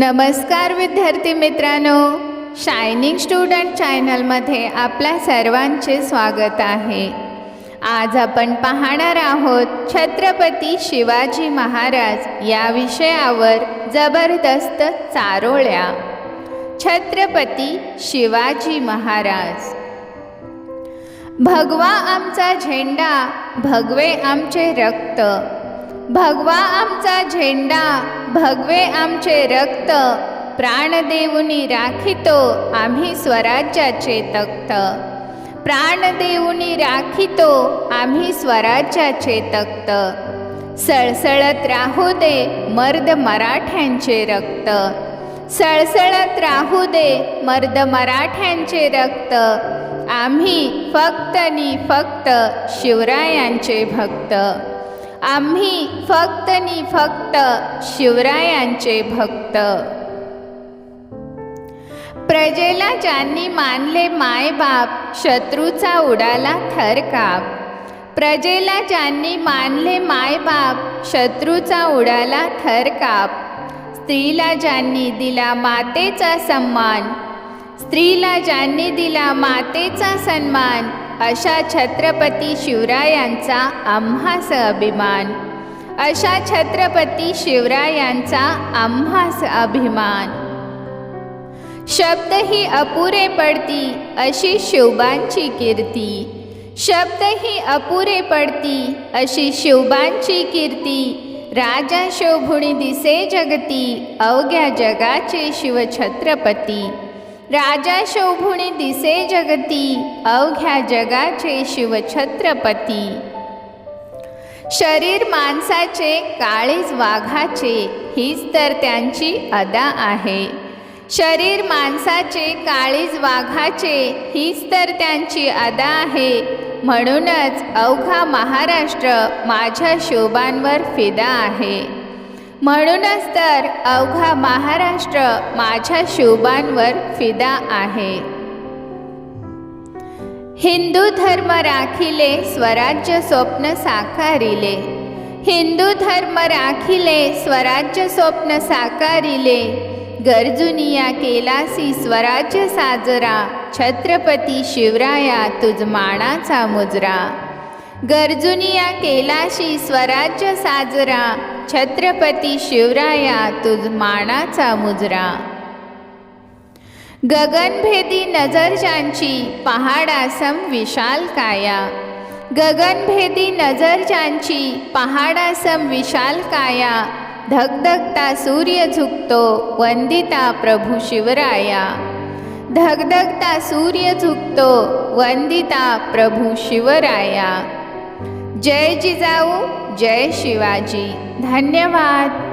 नमस्कार विद्यार्थी मित्रांनो. शायनिंग स्टुडंट चॅनलमध्ये आपल्या सर्वांचे स्वागत आहे. आज आपण पाहणार आहोत छत्रपती शिवाजी महाराज या विषयावर जबरदस्त चारोळ्या. छत्रपती शिवाजी महाराज. भगवा आमचा झेंडा भगवे आमचे रक्त. भगवा आमचा झेंडा भगवे आमचे रक्त प्राण देऊनी राखितो आम्ही स्वराज्याचे तख्त. प्राण देऊनी राखितो आम्ही स्वराज्याचे तख्त. सळसळत राहू दे मर्द मराठ्यांचे रक्त. सळसळत राहू दे मर्द मराठ्यांचे रक्त. आम्ही फक्त नि फक्त शिवरायांचे भक्त. आम्ही फक्त नि फक्त शिवरायांचे भक्त. प्रजेला ज्यांनी मानले मायबाप शत्रूचा उडाला थरकाप. प्रजेला ज्यांनी मानले मायबाप शत्रूचा उडाला थरकाप. स्त्रीला ज्यांनी दिला मातेचा सन्मान स्त्रीला ज्यांनी दिला मातेचा सन्मान अशा छत्रपती शिवरायांचा आम्हास अभिमान. अशा छत्रपती शिवरायांचा आम्हास अभिमान. शब्द ही अपुरे पडती अशी शिवबांची कीर्ती. शब्द ही अपुरे पडती अशी शिवबांची कीर्ती. राजा शोभुणी दिसे जगती अवघ्या जगाचे शिवछत्रपती. राजा शोभुणे दिसे जगती अवघ्या जगाचे शिवछत्रपती. शरीर माणसाचे काळीज वाघाचे हीच तर त्यांची अदा आहे. शरीर माणसाचे काळीज वाघाचे हीच तर त्यांची अदा आहे. म्हणूनच अवघा महाराष्ट्र माझ्या शोभांवर फिदा आहे. म्हणूनच तर अवघा महाराष्ट्र माझ्या शोभांवर फिदा आहे. हिंदू धर्म राखिले स्वराज्य स्वप्न साकारिले. हिंदू धर्म राखिले स्वराज्य स्वप्न साकारिले. गरजुनिया केलासी स्वराज्य साजरा. छत्रपती शिवराया तुझ मानाचा मुजरा. गरजुनिया केलाशी स्वराज्य साजरा. छत्रपती शिवराया तुझ मानाचा मुजरा. गगनभेदी नजर ज्यांची पहाडासम विशाल काया. गगनभेदी नजर ज्यांची पहाडासम विशाल काया. धगधगता सूर्य झुकतो वंदिता प्रभू शिवराया. धगधगता सूर्य झुकतो वंदिता प्रभू शिवराया. जय जिजाऊ जय शिवाजी. धन्यवाद.